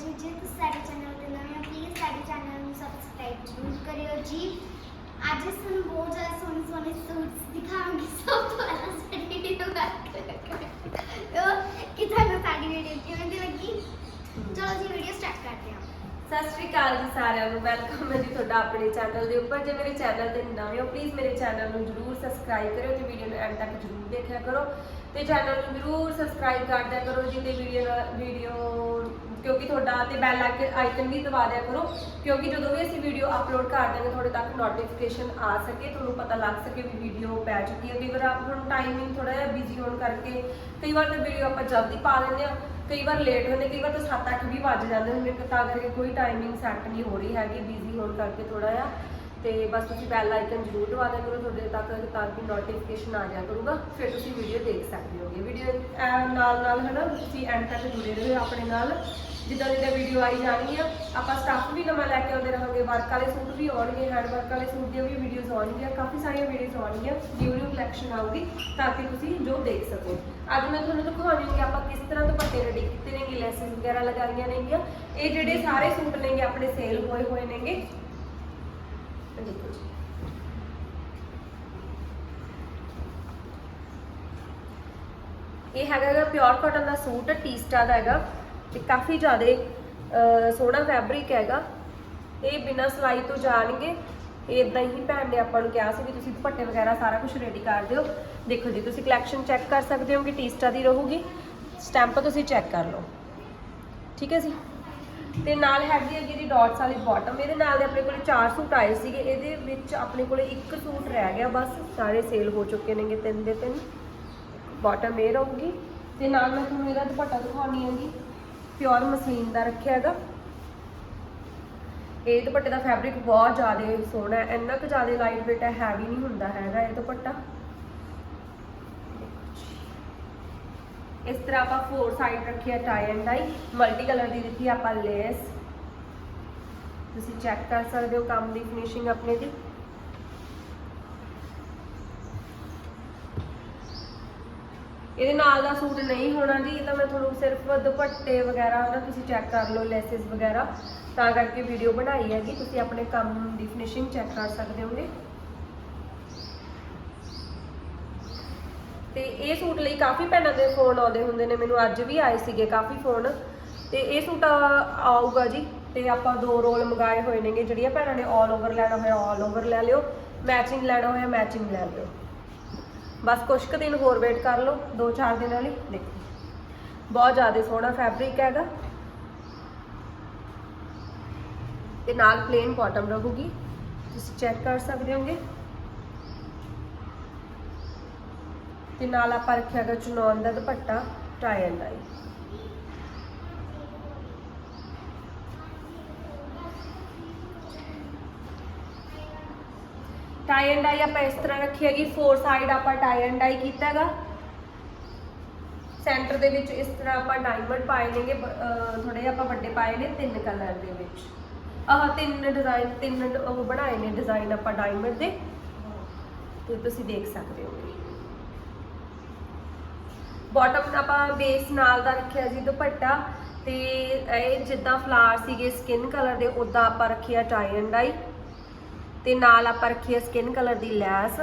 ਜੀ, ਜੇ ਤੁਸੀਂ ਸਾਡੇ ਚੈਨਲ ਤੇ ਨਵੇਂ ਹੋ ਪਲੀਜ਼ ਸਾਡੇ ਚੈਨਲ ਨੂੰ ਸਬਸਕ੍ਰਾਈਬ ਜ਼ਰੂਰ ਕਰਿਓ ਜੀ। ਅੱਜ ਸਾਨੂੰ ਬਹੁਤ ਜ਼ਿਆਦਾ ਸੋਹਣੇ ਸੋਹਣੇ ਸੂਟਸ ਦਿਖਾਵਾਂਗੇ। ਸਭ ਤੋਂ ਪਹਿਲਾਂ ਸਾਡੀ ਵੀਡੀਓ ਤੋ ਕਿ ਤੁਹਾਨੂੰ ਸਾਡੀ ਵੀਡੀਓ ਕਿਵੇਂ ਦੀ ਲੱਗੀ? ਚਲੋ ਜੀ ਵੀਡੀਓ ਸਟਾਰਟ ਕਰਦੇ ਹਾਂ। ਸਤਿ ਸ਼੍ਰੀ ਅਕਾਲ ਜੀ ਸਾਰਿਆਂ ਨੂੰ। ਵੈਲਕਮ ਹੈ ਜੀ ਤੁਹਾਡਾ ਆਪਣੇ ਚੈਨਲ ਦੇ ਉੱਪਰ। ਜੇ ਮੇਰੇ ਚੈਨਲ ਤੇ ਨਵੇਂ ਹੋ ਪਲੀਜ਼ ਮੇਰੇ ਚੈਨਲ ਨੂੰ ਜਰੂਰ ਸਬਸਕ੍ਰਾਈਬ ਕਰਿਓ ਤੇ ਵੀਡੀਓ ਨੂੰ ਐਂਡ ਤੱਕ ਜਰੂਰ ਦੇਖਿਆ ਕਰੋ। ਤੇ ਚੈਨਲ ਨੂੰ ਜਰੂਰ ਸਬਸਕ੍ਰਾਈਬ ਕਰ ਦਿਆ ਕਰੋ ਜੀ ਤੇ ਵੀਡੀਓ ਵੀਡੀਓ ਕਿਉਂਕਿ ਤੁਹਾਡਾ ਤੇ ਬੈਲ ਆਈਕਨ ਵੀ ਦਬਾ ਦਿਆ ਕਰੋ, ਕਿਉਂਕਿ ਜਦੋਂ ਵੀ ਅਸੀਂ ਵੀਡੀਓ ਅਪਲੋਡ ਕਰ ਦਾਂਗੇ ਤੁਹਾਡੇ ਤੱਕ ਨੋਟੀਫਿਕੇਸ਼ਨ ਆ ਸਕੇ, ਤੁਹਾਨੂੰ ਪਤਾ ਲੱਗ ਸਕੇ ਵੀ ਵੀਡੀਓ ਪੈ ਚੁੱਕੀ ਹੈ। ਕਈ ਵਾਰ ਆਪ ਹੁਣ ਟਾਈਮਿੰਗ ਥੋੜਾ ਜਿਹਾ ਬਿਜ਼ੀ ਹੋਣ ਕਰਕੇ, ਕਈ ਵਾਰ ਤਾਂ ਵੀਡੀਓ ਆਪਾਂ ਜਲਦੀ ਪਾ ਲੈਂਦੇ ਆ ਕਈ ਵਾਰ ਲੇਟ ਹੁੰਦੇ, ਕਈ ਵਾਰ ਤਾਂ 7-8 ਵੀ ਵੱਜ ਜਾਂਦੇ ਹੁੰਦੇ ਨੇ, ਤਾਂ ਕਰਕੇ ਕੋਈ ਟਾਈਮਿੰਗ ਸੈੱਟ ਨਹੀਂ ਹੋ ਰਹੀ ਹੈਗੀ ਬਿਜ਼ੀ ਹੋਣ ਕਰਕੇ ਥੋੜਾ ਜਿਹਾ। ਤੇ ਬਸ ਤੁਸੀਂ ਬੈਲ ਆਈਕਨ ਜ਼ਰੂਰ ਦਬਾ ਦਿਆ ਕਰੋ, ਤੁਹਾਡੇ ਤੱਕ ਤਾਂ ਕਿ ਨੋਟੀਫਿਕੇਸ਼ਨ ਆ ਜਾਇਆ ਕਰੂਗਾ, ਫਿਰ ਤੁਸੀਂ ਵੀਡੀਓ ਦੇਖ ਸਕਦੇ ਹੋਗੇ। ਵੀਡੀਓ ਨਾਲ ਨਾਲ ਹੈ ਨਾ ਤੁਸੀਂ ਐਂਡ ਤੱਕ ਜੁੜੇ ਰਹੋ ਆਪਣੇ ਨਾਲ। ਜਿੱਦਾਂ ਜਿੱਦਾਂ ਵੀਡੀਓ ਆਈ ਜਾਣੀ ਆ ਆਪਾਂ ਸਟੱਫ ਵੀ ਨਵਾਂ ਲੈ ਕੇ ਆਉਂਦੇ ਰਹਾਂਗੇ ਵਰਕ ਵਾਲੇ ਸੂਟ ਵੀ ਆਉਣਗੇ ਹੈਂਡ ਵਰਕ ਵਾਲੇ ਸੂਟ ਦੀਆਂ ਵੀ ਵੀਡੀਓਜ਼ ਆਉਣਗੀਆਂ, ਕਾਫੀ ਸਾਰੀਆਂ ਵੀਡੀਓਜ਼ ਆਉਣਗੀਆਂ ਨਿਊ ਨਿਊ ਕਲੈਕਸ਼ਨ ਆਊਗੀ, ਤਾਂ ਕਿ ਤੁਸੀਂ ਜੋ ਦੇਖ ਸਕੋ। ਅੱਜ ਮੈਂ ਤੁਹਾਨੂੰ ਦਿਖਾਉਣੀ ਕਿ ਆਪਾਂ ਕਿਸ ਤਰ੍ਹਾਂ ਦੁਪੱਟੇ ਰੈਡੀ ਕੀਤੇ ਨੇਗੇ, ਲੈਸਸ ਵਗੈਰਾ ਲਗਾਈਆਂ ਨੇਗੀਆਂ। ਇਹ ਜਿਹੜੇ ਸਾਰੇ ਸੂਟ ਨੇਗੇ, ਆਪਣੇ ਸੇਲ ਹੋਏ ਹੋਏ ਨੇਗੇ। ਇਹ ਦੇਖੋ ਜੀ। ਇਹ ਹੈਗਾ ਪਿਓਰ ਕਾਟਨ ਦਾ ਸੂਟ ਟੀਸਟਾ ਦਾ ਹੈਗਾ। ਤੇ ਕਾਫੀ ਜ਼ਿਆਦਾ ਸੋਹਣਾ ਫੈਬਰਿਕ ਹੈਗਾ। ਇਹ ਬਿਨਾਂ ਸਿਲਾਈ ਤੋਂ ਜਾਣਗੇ। ਇਦਾਂ ਹੀ ਭੈਣ ਨੇ ਆਪਾਂ ਨੂੰ ਕਿਹਾ ਸੀ ਵੀ ਤੁਸੀਂ ਦੁਪੱਟੇ ਵਗੈਰਾ ਸਾਰਾ ਕੁਝ ਰੈਡੀ ਕਰ ਦਿਓ। ਦੇਖੋ ਜੀ, ਤੁਸੀਂ ਕਲੈਕਸ਼ਨ ਚੈੱਕ ਕਰ ਸਕਦੇ ਹੋ ਕਿ ਟੀਸਟਾ ਦੀ ਰਹੂਗੀ। ਸਟੈਂਪ ਤੁਸੀਂ ਚੈੱਕ ਕਰ ਲਓ। ਠੀਕ ਹੈ ਜੀ? ਤੇ ਨਾਲ ਹੈਗੀ ਹੈਗੀ ਦੀ ਡਾਟਸ ਵਾਲੀ ਬਾਟਮ ਇਹਦੇ ਨਾਲ ਦੇ ਆਪਣੇ ਕੋਲ ਚਾਰ ਸੂਟ ਆਏ ਸੀਗੇ। ਇਹਦੇ ਵਿੱਚ ਆਪਣੇ ਕੋਲ ਇੱਕ ਸੂਟ ਰਹਿ ਗਿਆ ਬਸ। ਸਾਰੇ ਸੇਲ ਹੋ ਚੁੱਕੇ ਨੇਗੇ ਤਿੰਨ ਦੇ ਤਿੰਨ। ਬਾਟਮ ਇਹ ਰਹੂਗੀ। ਤੇ ਨਾਲ ਮੈਂ ਤੁਹਾਨੂੰ ਇਹਦਾ ਦੁਪੱਟਾ ਦਿਖਾਉਣੀ ਹੈਗੀ। ਪਿਓਰ ਮਸ਼ੀਨ ਦਾ ਰੱਖਿਆ ਹੈਗਾ। ਇਹ ਦੁਪੱਟੇ ਦਾ ਫੈਬਰਿਕ ਬਹੁਤ ਜ਼ਿਆਦਾ ਸੋਹਣਾ ਹੈ, ਇੰਨਾ ਕੁ ਜ਼ਿਆਦਾ ਲਾਈਟ weight ਹੈ ਹੈਵੀ ਨਹੀਂ ਹੁੰਦਾ ਹੈਗਾ ਇਹ ਦੁਪੱਟਾ। ਇਸ ਤਰ੍ਹਾਂ ਆਪਾਂ ਫੋਰ ਸਾਈਡ ਰੱਖਿਆ tie and dye multi colour ਦੀ ਦਿੱਤੀ ਆਪਾਂ ਲੇਸ ਤੁਸੀਂ ਚੈੱਕ ਕਰ ਸਕਦੇ ਹੋ ਕੰਮ ਦੀ ਫਿਨਿਸ਼ਿੰਗ ਆਪਣੇ ਦੀ। ਇਹਦੇ ਨਾਲ ਦਾ ਸੂਟ ਨਹੀਂ ਤੁਹਾਨੂੰ ਸਿਰਫ ਦੁਪੱਟੇ ਵਗੈਰਾ ਨਾ ਤੁਸੀਂ ਚੈੱਕ ਕਰ ਲਓ ਲੈਸਸ ਵਗੈਰਾ। ਤਾਂ ਕਰਕੇ ਵੀਡੀਓ ਬਣਾਈ ਹੈਗੀ, ਤੁਸੀਂ ਆਪਣੇ ਕੰਮ ਦੀ ਫਿਨਿਸ਼ਿੰਗ ਚੈੱਕ ਕਰ ਸਕਦੇ ਹੋਗੇ। ਤੇ ਇਹ ਸੂਟ ਲਈ ਕਾਫੀ ਭੈਣਾਂ ਦੇ ਫੋਨ ਆਉਂਦੇ ਹੁੰਦੇ ਨੇ, ਮੈਨੂੰ ਅੱਜ ਵੀ ਆਏ ਸੀਗੇ ਕਾਫੀ ਫੋਨ ਤੇ ਇਹ ਸੂਟ ਆਊਗਾ ਜੀ, ਤੇ ਆਪਾਂ ਦੋ ਰੋਲ ਮੰਗਾਏ ਹੋਏ ਨੇਗੇ, ਜਿਹੜੀਆਂ ਭੈਣਾਂ ਨੇ ਆਲ ਓਵਰ ਲੈਣਾ ਹੋਇਆ ਆਲ ਓਵਰ ਲੈ ਲਿਓ। ਮੈਚਿੰਗ ਲੈਣਾ ਹੋਇਆ ਮੈਚਿੰਗ ਲੈ ਲਿਓ। ਬਸ ਕੁਝ ਕੁ ਦਿਨ ਹੋਰ ਵੇਟ ਕਰ ਲਓ 2-4 ਦਿਨਾਂ ਲਈ ਦੇਖੋ। ਬਹੁਤ ਜ਼ਿਆਦਾ ਸੋਹਣਾ ਫੈਬਰਿਕ ਹੈਗਾ। ਤੇ ਨਾਲ ਪਲੇਨ ਬਾਟਮ ਰਹੂਗੀ। ਤੁਸੀਂ ਚੈੱਕ ਕਰ ਸਕਦੇ ਹੋਗੇ। ਤੇ ਨਾਲ ਆਪਾਂ ਰੱਖਿਆ ਹੈਗਾ ਚੁਨੌਨ ਦਾ dupatta tie and dye tie and dye ਆਪਾਂ ਇਸ ਤਰ੍ਹਾਂ ਰੱਖੀ ਹੈਗੀ ਫੋਰ ਸਾਈਡ ਆਪਾਂ ਟਾਈ ਐਂਡ ਡਾਈ ਕੀਤਾ ਹੈਗਾ। ਸੈਂਟਰ ਦੇ ਵਿੱਚ ਇਸ ਤਰ੍ਹਾਂ ਆਪਾਂ ਡਾਇਮੰਡ ਪਾਏ ਨੇਗੇ ਥੋੜੇ ਜਿਹਾ ਆਪਾਂ ਵੱਡੇ ਪਾਏ ਨੇ ਤਿੰਨ ਕਲਰ ਦੇ ਵਿੱਚ। ਆਹ ਤਿੰਨ ਡਿਜ਼ਾਈਨ ਤਿੰਨ ਉਹ ਬਣਾਏ ਨੇ ਡਿਜ਼ਾਈਨ ਆਪਾਂ ਡਾਇਮੰਡ ਦੇ। ਤੇ ਤੁਸੀਂ ਦੇਖ ਸਕਦੇ ਹੋ। ਬਾਟਮ ਆਪਾਂ ਬੇਸ ਨਾਲ ਦਾ ਰੱਖਿਆ ਜੀ ਦੁਪੱਟਾ ਤੇ ਇਹ ਜਿੱਦਾਂ ਫਲਾਰ ਸੀਗੇ ਸਕਿਨ ਕਲਰ ਦੇ ਉਦਾਂ ਆਪਾਂ ਰੱਖਿਆ ਟਾਈ ਐਂਡ ਡਾਈ ਤੇ ਨਾਲ ਆਪਾਂ ਰੱਖੀ ਹੈ ਸਕਿਨ ਕਲਰ ਦੀ ਲੈਸ।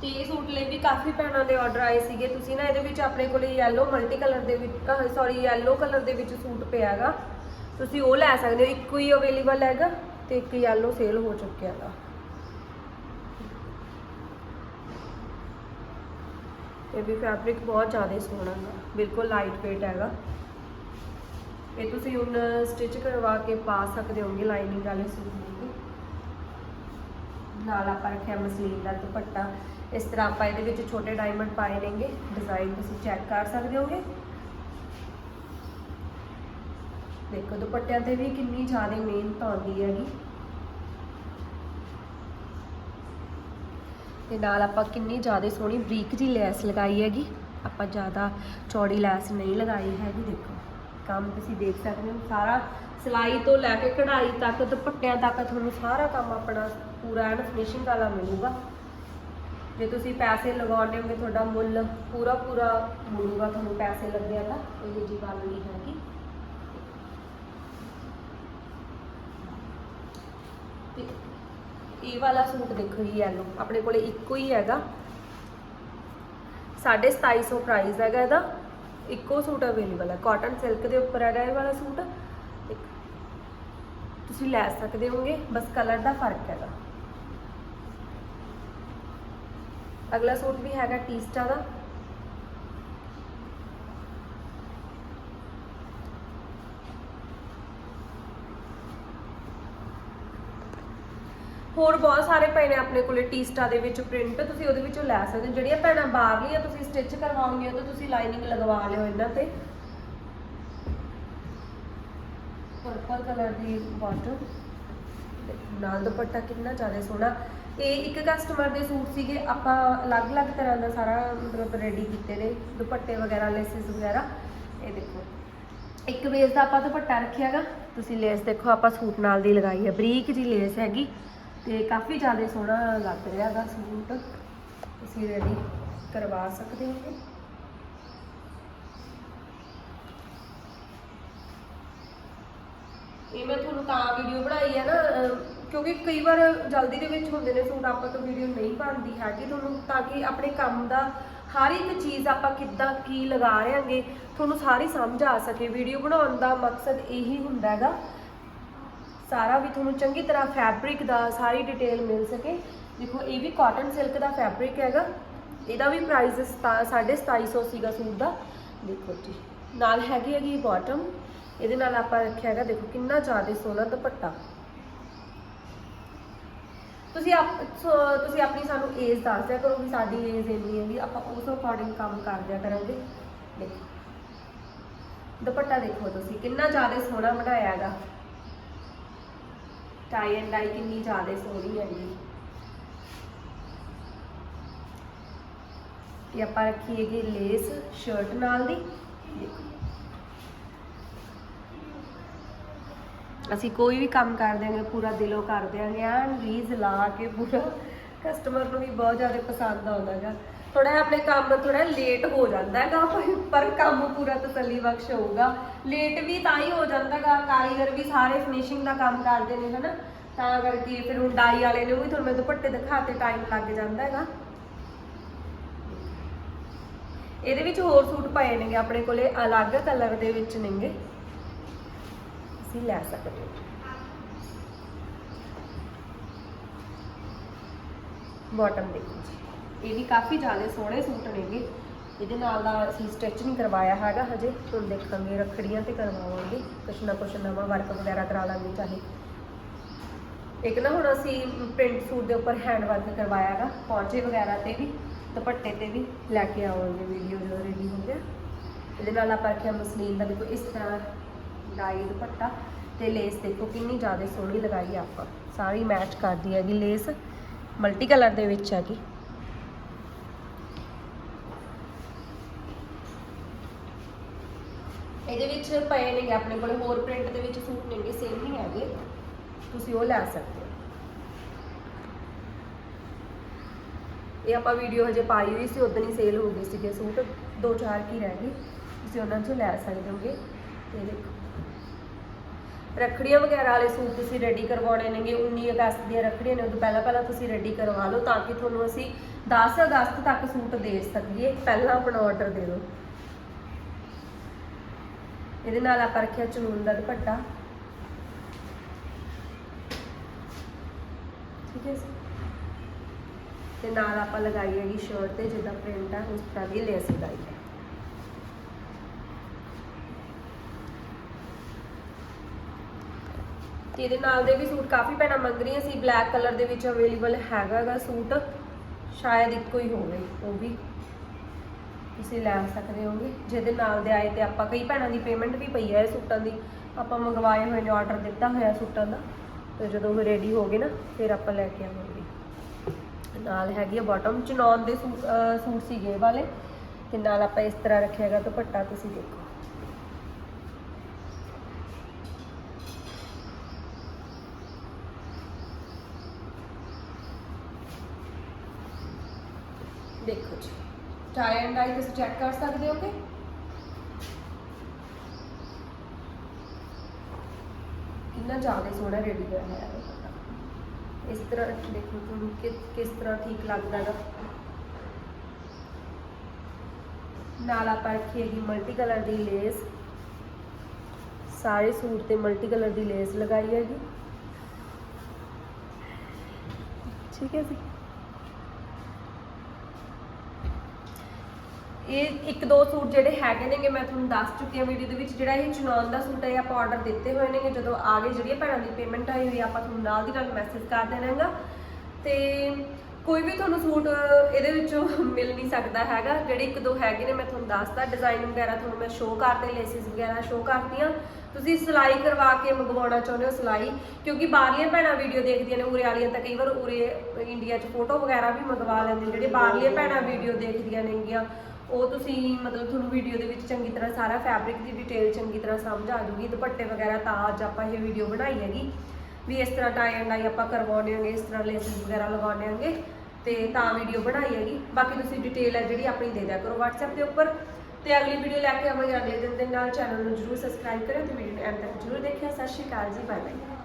ਤੇ ਇਹ ਸੂਟ ਲਈ ਵੀ ਕਾਫੀ ਭੈਣਾਂ ਦੇ ਆਰਡਰ ਆਏ ਸੀਗੇ। ਤੁਸੀਂ ਨਾ ਇਹਦੇ ਵਿੱਚ ਆਪਣੇ ਕੋਲੇ ਯੈਲੋ ਮਲਟੀ ਕਲਰ ਦੇ ਵਿੱਚ ਸੌਰੀ ਯੈਲੋ ਕਲਰ ਦੇ ਵਿੱਚ ਸੂਟ ਪਿਆ ਹੈਗਾ। ਤੁਸੀਂ ਉਹ ਲੈ ਸਕਦੇ ਹੋ, ਇੱਕੋ ਹੀ ਅਵੇਲੇਬਲ ਹੈਗਾ ਤੇ ਇੱਕ ਯੈਲੋ ਸੇਲ ਹੋ ਚੁੱਕਿਆ ਹੈਗਾ। ਇਹ ਵੀ ਫੈਬਰਿਕ ਬਹੁਤ ਜ਼ਿਆਦਾ ਸੋਹਣਾ ਹੈ ਬਿਲਕੁਲ ਲਾਈਟ weight ਹੈਗਾ। ਇਹ ਤੁਸੀਂ ਹੁਣ ਸਟਿਚ ਕਰਵਾ ਕੇ ਪਾ ਸਕਦੇ ਹੋਗੇ ਲਾਈਨਿੰਗ ਵਾਲੇ ਸੂਟ ਨੂੰ। ਨਾਲ ਆਪਾਂ ਰੱਖਿਆ ਮਸਲੀਨ ਦਾ ਦੁਪੱਟਾ। ਇਸ ਤਰ੍ਹਾਂ ਆਪਾਂ ਇਹਦੇ ਵਿੱਚ ਛੋਟੇ ਡਾਇਮੰਡ ਪਾਏ ਨੇਗੇ। ਡਿਜ਼ਾਈਨ ਤੁਸੀਂ ਚੈੱਕ ਕਰ ਸਕਦੇ ਹੋਗੇ। ਦੇਖੋ, ਦੁਪੱਟਿਆਂ ਤੇ ਵੀ ਕਿੰਨੀ ਜ਼ਿਆਦਾ ਮਿਹਨਤ ਆਉਂਦੀ ਹੈਗੀ। ਤੇ ਨਾਲ ਆਪਾਂ ਕਿੰਨੀ ਜ਼ਿਆਦਾ ਸੋਹਣੀ ਬਰੀਕ ਜੀ ਲੈਸ ਲਗਾਈ ਹੈਗੀ। ਆਪਾਂ ਜ਼ਿਆਦਾ ਚੌੜੀ ਲੈਸ ਨਹੀਂ ਲਗਾਈ ਹੈਗੀ, ਦੇਖੋ। ਕੰਮ ਤੁਸੀਂ ਦੇਖ ਸਕਦੇ ਹੋ, ਸਾਰਾ ਸਿਲਾਈ ਤੋਂ ਲੈ ਕੇ ਕਢਾਈ ਤੱਕ, ਦੁਪੱਟਿਆਂ ਤੱਕ ਤੁਹਾਨੂੰ ਸਾਰਾ ਕੰਮ ਆਪਣਾ ਪੂਰਾ ਐਨ ਫਿਨਿਸ਼ਿੰਗ ਵਾਲਾ ਮਿਲੂਗਾ। ਜੇ ਤੁਸੀਂ ਪੈਸੇ ਲਗਾਉਣੇ ਹੋਗੇ, ਤੁਹਾਡਾ ਮੁੱਲ ਪੂਰਾ ਪੂਰਾ ਮਿਲੂਗਾ ਤੁਹਾਨੂੰ ਪੈਸੇ ਲੱਗਿਆ ਤਾਂ ਇਹ ਜੀ ਗੱਲ ਨਹੀਂ ਹੈਗੀ। ਤੇ ਇਹ ਵਾਲਾ ਸੂਟ ਦੇਖੋ ਜੀ ਯੈਲੋ ਆਪਣੇ ਕੋਲੇ ਇੱਕੋ ਹੀ ਹੈਗਾ। 2750 ਪ੍ਰਾਈਸ ਹੈਗਾ ਇਹਦਾ। ਇੱਕੋ ਸੂਟ ਅਵੇਲੇਬਲ ਹੈ ਕਾਟਨ ਸਿਲਕ ਦੇ ਉੱਪਰ ਹੈਗਾ ਇਹ ਵਾਲਾ ਸੂਟ। ਇੱਕ, ਤੁਸੀਂ ਲੈ ਸਕਦੇ ਹੋਗੇ, ਬਸ ਕਲਰ ਦਾ ਫ਼ਰਕ ਹੈਗਾ। ਅਗਲਾ ਸੂਟ ਵੀ ਹੈਗਾ ਟੀਸਟਾ ਦਾ। ਹੋਰ ਬਹੁਤ ਸਾਰੇ ਪਏ ਨੇ ਆਪਣੇ ਕੋਲੇ ਟੀਸਟਾ ਦੇ ਵਿੱਚ ਪ੍ਰਿੰਟ ਤੁਸੀਂ ਉਹਦੇ ਵਿੱਚੋਂ ਲੈ ਸਕਦੇ ਹੋ। ਜਿਹੜੀਆਂ ਭੈਣਾਂ ਬਾਹਰਲੀਆਂ ਤੁਸੀਂ ਸਟਿਚ ਕਰਵਾਉਂਗੇ ਤਾਂ ਤੁਸੀਂ ਲਾਈਨਿੰਗ ਲਗਵਾ ਲਿਓ ਇਹਨਾਂ ਤੇ। ਪਰਪਲ ਕਲਰ ਦੀ ਬਾਟਮ ਨਾਲ ਦੁਪੱਟਾ ਕਿੰਨਾ ਜ਼ਿਆਦਾ ਸੋਹਣਾ। ਇਹ ਇੱਕ ਕਸਟਮਰ ਦੇ ਸੂਟ ਸੀਗੇ, ਆਪਾਂ ਅਲੱਗ-ਅਲੱਗ ਤਰ੍ਹਾਂ ਦਾ ਸਾਰਾ ਮਤਲਬ ਰੈਡੀ ਕੀਤੇ ਨੇ, ਦੁਪੱਟੇ ਵਗੈਰਾ ਲੇਸਿਸ ਵਗੈਰਾ। ਇਹ ਦੇਖੋ। ਇੱਕ ਵੇਸ ਦਾ ਆਪਾਂ ਦੁਪੱਟਾ ਰੱਖਿਆਗਾ। ਤੁਸੀਂ ਲੇਸ ਦੇਖੋ, ਆਪਾਂ ਸੂਟ ਨਾਲ ਦੀ ਲਗਾਈ ਹੈ ਬਰੀਕ ਜੀ ਲੇਸ ਹੈਗੀ ਤੇ ਕਾਫੀ ਜ਼ਿਆਦਾ ਸੋਹਣਾ ਲੱਗ ਰਿਹਾ ਹੈਗਾ ਸੂਟ। ਤੁਸੀਂ ਰੈਡੀ ਕਰਵਾ ਸਕਦੇ ਹੋ ਇਹ। ਮੈਂ ਤੁਹਾਨੂੰ ਤਾਂ ਵੀਡੀਓ ਬਣਾਈ ਹੈ ਨਾ ਕਿਉਂਕਿ ਕਈ ਵਾਰ ਜਲਦੀ ਦੇ ਵਿੱਚ ਹੁੰਦੇ ਨੇ ਸੂਟ ਆਪਾਂ ਤੋਂ ਵੀਡੀਓ ਨਹੀਂ ਬਣਦੀ ਹੈਗੀ ਤੁਹਾਨੂੰ ਤਾਂ ਕਿ ਆਪਣੇ ਕੰਮ ਦਾ ਹਰ ਇੱਕ ਚੀਜ਼ ਆਪਾਂ ਕਿੱਦਾਂ ਕੀ ਲਗਾ ਰਹੇ ਹਾਂਗੇ, ਤੁਹਾਨੂੰ ਸਾਰੀ ਸਮਝ ਆ ਸਕੇ। ਵੀਡੀਓ ਬਣਾਉਣ ਦਾ ਮਕਸਦ ਇਹੀ ਹੁੰਦਾ ਹੈਗਾ। ਸਾਰਾ ਵੀ ਤੁਹਾਨੂੰ ਚੰਗੀ ਤਰ੍ਹਾਂ ਫੈਬਰਿਕ ਦਾ ਸਾਰੀ ਡਿਟੇਲ ਮਿਲ ਸਕੇ। ਦੇਖੋ, ਇਹ ਵੀ ਕਾਟਨ ਸਿਲਕ ਦਾ ਫੈਬਰਿਕ ਹੈਗਾ। ਇਹਦਾ ਵੀ ਪ੍ਰਾਈਸ 2750 ਸੀਗਾ ਸੂਟ ਦਾ। ਦੇਖੋ ਜੀ, ਨਾਲ ਹੈਗੀ ਹੈਗੀ ਬਾਟਮ ਇਹਦੇ ਨਾਲ ਆਪਾਂ ਰੱਖਿਆ ਹੈਗਾ, ਦੇਖੋ ਕਿੰਨਾ ਜ਼ਿਆਦਾ ਸੋਹਣਾ ਦੁਪੱਟਾ। ਤੁਸੀਂ ਆਪ, ਸੋ- ਤੁਸੀਂ ਆਪਣੀ ਸਾਨੂੰ ਏਜ ਦੱਸ ਦਿਆ ਕਰੋ ਵੀ ਸਾਡੀ ਏਜ ਇੰਨੀ ਹੈ ਵੀ ਆਪਾਂ ਉਸ ਅਕੋਰਡਿੰਗ ਕੰਮ ਕਰ ਦਿਆ ਕਰਾਂਗੇ। ਦੇਖੋ। ਦੁਪੱਟਾ ਦੇਖੋ ਤੁਸੀਂ, ਕਿੰਨਾ ਜ਼ਿਆਦਾ ਸੋਹਣਾ ਬਣਾਇਆ ਹੈਗਾ। ਟਾਈ ਐਂਡ ਡਾਈ ਕਿੰਨੀ ਜ਼ਿਆਦਾ ਸੋਹਣੀ ਹੈਗੀ ਇਹ ਆਪਾਂ ਰੱਖੀ ਹੈਗੀ ਲੇਸ ਸ਼ਰਟ ਨਾਲ ਦੀ। ਦੇਖੋ। ਅਸੀਂ ਕੋਈ ਵੀ ਕੰਮ ਕਰ ਦਿਆਂਗੇ, ਪੂਰਾ ਦਿਲੋਂ ਕਰ ਦਿਆਂਗੇ, ਐਨ ਰੀਜ਼ ਲਾ ਕੇ ਪੂਰਾ ਕਸਟਮਰ ਨੂੰ ਵੀ ਬਹੁਤ ਜ਼ਿਆਦਾ ਪਸੰਦ ਆਉਂਦਾ ਥੋੜਾ ਆਪਣੇ ਕੰਮ ਥੋੜਾ ਲੇਟ ਹੋ ਜਾਂਦਾ ਹੈਗਾ, ਪਰ- ਪਰ ਕੰਮ ਪੂਰਾ ਤਸੱਲੀ ਬਖਸ਼ ਹੋਊਗਾ। ਲੇਟ ਵੀ ਤਾਂ ਹੀ ਹੋ ਜਾਂਦਾ ਕਾਰੀਗਰ ਵੀ ਸਾਰੇ ਫਿਨਿਸ਼ਿੰਗ ਦਾ ਕੰਮ ਕਰਦੇ ਨੇ, ਹਨਾ? ਤਾਂ ਕਰਕੇ ਫਿਰ ਹੁਣ ਡਾਈ ਵਾਲੇ ਨੂੰ ਵੀ ਤੁਹਾਨੂੰ ਮੈਂ ਦੁਪੱਟੇ ਦਿਖਾਤੇ ਟਾਈਮ ਲੱਗ ਜਾਂਦਾ ਹੈਗਾ। ਇਹਦੇ ਵਿੱਚ ਹੋਰ ਸੂਟ ਪਏ ਨੇਗੇ ਆਪਣੇ ਕੋਲੇ, ਅਲੱਗ ਕਲਰ ਦੇ ਵਿੱਚ ਨੇਗੇ। ਤੁਸੀਂ ਲੈ ਸਕਦੇ ਹੋ। ਬਾਟਮ ਦੇਖੋ ਜੀ। ਇਹ ਵੀ ਕਾਫੀ ਜ਼ਿਆਦਾ ਸੋਹਣੇ ਸੂਟ ਨੇਗੇ। ਇਹਦੇ ਨਾਲ ਦਾ ਅਸੀਂ ਸਟਿਚ ਨਹੀਂ ਕਰਵਾਇਆ ਹੈਗਾ ਹਜੇ। ਹੁਣ ਦੇਖਾਂਗੇ, ਰੱਖੜੀਆਂ ਤੇ ਕਰਵਾਵਾਂਗੇ। ਕੁਛ ਨਾ ਕੁਛ ਨਵਾਂ ਵਰਕ ਵਗੈਰਾ ਕਰਾ ਲਾਂਗੇ ਚਾਹੇ। ਇੱਕ ਨਾ ਹੁਣ ਅਸੀਂ ਪ੍ਰਿੰਟ ਸੂਟ ਦੇ ਉੱਪਰ ਹੈਂਡ ਵਰਕ ਕਰਵਾਇਆ ਹੈਗਾ। ਪੌਂਚੇ ਵਗੈਰਾ ਤੇ ਵੀ, ਦੁਪੱਟੇ ਤੇ ਵੀ ਲੈ ਕੇ ਆਵਾਂਗੇ। ਵੀਡੀਓ ਜਦੋਂ ਰੈਡੀ ਹੋ ਗਿਆ। ਇਹਦੇ ਨਾਲ ਆਪਾਂ ਰੱਖਿਆ ਮਸਲੀਨ ਦਾ ਦੇਖੋ, ਇਸ ਤਰ੍ਹਾਂ ਡਾਈ ਦੁਪੱਟਾ ਤੇ ਲੇਸ ਦੇਖੋ ਕਿੰਨੀ ਜ਼ਿਆਦਾ ਸੋਹਣੀ ਲਗਾਈ ਆ ਆਪਾਂ। ਸਾਰੀ ਮੈਚ ਕਰਦੀ ਹੈਗੀ ਲੇਸ। ਮਲਟੀ ਕਲਰ ਦੇ ਵਿੱਚ ਹੈਗੀ। ਇਹਦੇ ਵਿੱਚ ਪਏ ਨੇਗੇ, ਆਪਣੇ ਕੋਲ ਹੋਰ ਪ੍ਰਿੰਟ ਦੇ ਵਿੱਚ ਸੂਟ ਨੇਗੇ ਸੇਮ ਹੀ ਹੈਗੇ। ਤੁਸੀਂ ਉਹ ਲੈ ਸਕਦੇ ਹੋ। ਇਹ ਆਪਾਂ ਵੀਡੀਓ ਹਜੇ ਪਾਈ ਹੋਈ ਸੀ ਉਦੋਂ ਹੀ ਸੇਲ ਹੋ ਗਏ ਸੀਗੇ ਸੂਟ। ਦੋ ਚਾਰ ਕੀ ਰਹਿ ਗਏ। ਤੁਸੀਂ ਉਹਨਾਂ ਚੋਂ ਲੈ ਸਕਦੇ ਹੋਗੇ। ਤੇ ਦੇਖੋ। ਰੱਖੜੀਆਂ ਵਗੈਰਾ ਵਾਲੇ ਸੂਟ ਤੁਸੀਂ ਰੈਡੀ ਕਰਵਾਉਣੇ ਨੇਗੇ 19 ਅਗਸਤ ਦੀਆਂ ਰੱਖੜੀਆਂ ਨੇ, ਉਦੋਂ ਪਹਿਲਾਂ ਪਹਿਲਾਂ ਤੁਸੀਂ ਰੈਡੀ ਕਰਵਾ ਲਓ ਤਾਂ ਕਿ ਤੁਹਾਨੂੰ ਅਸੀਂ 10 ਅਗਸਤ ਤੱਕ ਸੂਟ ਦੇ ਸਕੀਏ। ਪਹਿਲਾਂ ਆਪਣਾ ਆਰਡਰ ਦੇ ਦਿਓ। ਇਹਦੇ ਨਾਲ ਆਪਾਂ ਰੱਖਿਆ ਚਨੂਨ ਦਾ ਦੁਪੱਟਾ। ਠੀਕ ਹੈ ਤੇ ਨਾਲ ਆਪਾਂ ਲਗਾਈ ਹੈਗੀ ਸ਼ਰਟ ਤੇ, ਜਿੱਦਾਂ ਪ੍ਰਿੰਟ ਆ, ਉਸ ਤਰ੍ਹਾਂ ਦੀ ਲੇਸ ਲਗਾਈ ਹੈ। ਤੇ ਇਹਦੇ ਨਾਲ ਦੇ ਵੀ ਸੂਟ ਕਾਫੀ ਭੈਣਾਂ ਮੰਗ ਰਹੀਆਂ ਸੀ ਬਲੈਕ ਕਲਰ ਦੇ ਵਿੱਚ ਅਵੇਲੇਬਲ ਹੈਗਾਗਾ ਸੂਟ। ਸ਼ਾਇਦ ਇੱਕੋ ਹੀ ਹੋਵੇ, ਉਹ ਵੀ ਤੁਸੀਂ ਲੈ ਸਕਦੇ ਹੋਗੇ। ਜਿਹਦੇ ਨਾਲ ਦੇ ਆਏ ਤੇ ਆਪਾਂ ਕਈ ਭੈਣਾਂ ਦੀ ਪੇਮੈਂਟ ਵੀ ਪਈ ਹੈ ਇਹ ਸੂਟਾਂ ਦੀ। ਆਪਾਂ ਮੰਗਵਾਏ ਹੋਏ ਨੇ ਆਰਡਰ ਦਿੱਤਾ ਹੋਇਆ ਸੂਟਾਂ ਦਾ। ਤੇ ਜਦੋਂ ਉਹ ਰੈਡੀ ਹੋ ਗਏ ਨਾ, ਫਿਰ ਆਪਾਂ ਲੈ ਕੇ ਆਵਾਂਗੇ। ਨਾਲ ਹੈਗੀ ਆ ਬਾਟਮ ਚਨੌਨ ਦੇ ਸੂਟ ਸੂਟ ਸੀਗੇ ਵਾਲੇ। ਤੇ ਨਾਲ ਆਪਾਂ ਇਸ ਤਰ੍ਹਾਂ ਰੱਖਿਆ ਹੈਗਾ ਦੁਪੱਟਾ, ਤੁਸੀਂ ਦੇਖੋ। ਦੇਖੋ ਜੀ। ਟਾਈ ਐਂਡ ਡਾਈ ਤੁਸੀਂ ਚੈੱਕ ਕਰ ਸਕਦੇ ਹੋ ਕਿ? ਕਿੰਨਾ ਜ਼ਿਆਦਾ ਸੋਹਣਾ ਰੈਡੀ ਹੋਇਆ ਹੈ। ਇਸ ਤਰ੍ਹਾਂ ਦੇਖੋ ਤੁਹਾਨੂੰ ਕਿਸ ਤਰ੍ਹਾਂ ਠੀਕ ਲੱਗਦਾ ਹੈਗਾ ਨਾਲ ਆਪਾਂ ਰੱਖੀ ਹੈਗੀ ਮਲਟੀ ਕਲਰ ਦੀ ਲੇਸ ਸਾਰੇ ਸੂਟ ਤੇ ਮਲਟੀ ਕਲਰ ਦੀ ਲੇਸ ਲਗਾਈ ਹੈਗੀ। ਠੀਕ ਹੈ ਜੀ। ਇਹ ਇੱਕ ਦੋ ਸੂਟ ਜਿਹੜੇ ਹੈਗੇ ਨੇਗੇ, ਮੈਂ ਤੁਹਾਨੂੰ ਦੱਸ ਚੁੱਕੀ ਹਾਂ ਵੀਡੀਓ ਦੇ ਵਿੱਚ। ਜਿਹੜਾ ਇਹ ਚੁਣਾਉਣ ਦਾ ਸੂਟ ਹੈ, ਇਹ ਆਪਾਂ ਆਰਡਰ ਦਿੱਤੇ ਹੋਏ ਨੇਗੇ। ਜਦੋਂ ਆ ਗਏ ਜਿਹੜੀਆਂ ਭੈਣਾਂ ਦੀ ਪੇਮੈਂਟ ਆਈ ਹੋਈ ਆਪਾਂ ਤੁਹਾਨੂੰ ਨਾਲ ਦੀ ਨਾਲ ਮੈਸੇਜ ਕਰ ਦੇਣਾ ਹੈਗਾ। ਤੇ ਕੋਈ ਵੀ ਤੁਹਾਨੂੰ ਸੂਟ ਇਹਦੇ ਵਿੱਚੋਂ ਮਿਲ ਨਹੀਂ ਸਕਦਾ ਹੈਗਾ। ਜਿਹੜੇ ਇੱਕ ਦੋ ਹੈਗੇ ਨੇ, ਮੈਂ ਤੁਹਾਨੂੰ ਦੱਸਦਾ ਡਿਜ਼ਾਈਨ ਵਗੈਰਾ ਤੁਹਾਨੂੰ ਮੈਂ ਸ਼ੋਅ ਕਰਤੇ ਲੇਸਿਸ ਵਗੈਰਾ ਸ਼ੋਅ ਕਰਤੀਆਂ। ਤੁਸੀਂ ਸਿਲਾਈ ਕਰਵਾ ਕੇ ਮੰਗਵਾਉਣਾ ਚਾਹੁੰਦੇ ਹੋ ਸਿਲਾਈ, ਕਿਉਂਕਿ ਬਾਹਰਲੀਆਂ ਭੈਣਾਂ ਵੀਡੀਓ ਦੇਖਦੀਆਂ ਨੇ, ਉਰੇ ਵਾਲੀਆਂ ਤਾਂ ਕਈ ਵਾਰ ਉਰੇ ਇੰਡੀਆ 'ਚ ਫੋਟੋ ਵਗੈਰਾ ਵੀ ਮੰਗਵਾ ਲੈਂਦੇ ਨੇ। ਜਿਹੜੇ ਬਾਹਰਲੀਆਂ ਭੈਣਾਂ ਵੀਡੀਓ ਦੇਖਦੀਆਂ ਨੇਗੀਆਂ ਉਹ ਤੁਸੀਂ ਮਤਲਬ ਤੁਹਾਨੂੰ ਵੀਡੀਓ ਦੇ ਵਿੱਚ ਚੰਗੀ ਤਰ੍ਹਾਂ ਸਾਰਾ ਫੈਬਰਿਕ ਦੀ ਡਿਟੇਲ ਚੰਗੀ ਤਰ੍ਹਾਂ ਸਮਝ ਆ ਜੂਗੀ ਦੁਪੱਟੇ ਵਗੈਰਾ ਤਾਂ ਅੱਜ ਆਪਾਂ ਇਹ ਵੀਡੀਓ ਬਣਾਈ ਹੈਗੀ। ਵੀ ਇਸ ਤਰ੍ਹਾਂ ਟਾਈ ਐਂਡ ਆਈ ਆਪਾਂ ਕਰਵਾਉਣੇ ਹੋਗੇ, ਇਸ ਤਰ੍ਹਾਂ ਲੇਸਿਸ ਵਗੈਰਾ ਲਗਾਉਣੇ ਹੋਗੇ ਤੇ ਤਾਂ ਵੀਡੀਓ ਬਣਾਈ ਹੈਗੀ। ਬਾਕੀ ਤੁਸੀਂ ਡਿਟੇਲ ਹੈ ਜਿਹੜੀ ਆਪਣੀ ਦੇ ਦਿਆ ਕਰੋ WhatsApp ਦੇ ਉੱਪਰ। ਤੇ ਅਗਲੀ ਵੀਡੀਓ ਲੈ ਕੇ ਆਵਾਂਗੇ। ਅਗਲੇ ਦਿਨ ਦੇ ਨਾਲ ਚੈਨਲ ਨੂੰ ਜਰੂਰ ਸਬਸਕ੍ਰਾਈਬ ਕਰਿਓ ਤੇ ਵੀਡੀਓ ਨੂੰ ਐਂਡ ਤੱਕ ਜਰੂਰ ਦੇਖਿਓ। ਸਤਿ ਸ਼੍ਰੀ ਅਕਾਲ ਜੀ ਬਾਏ ਬਾਏ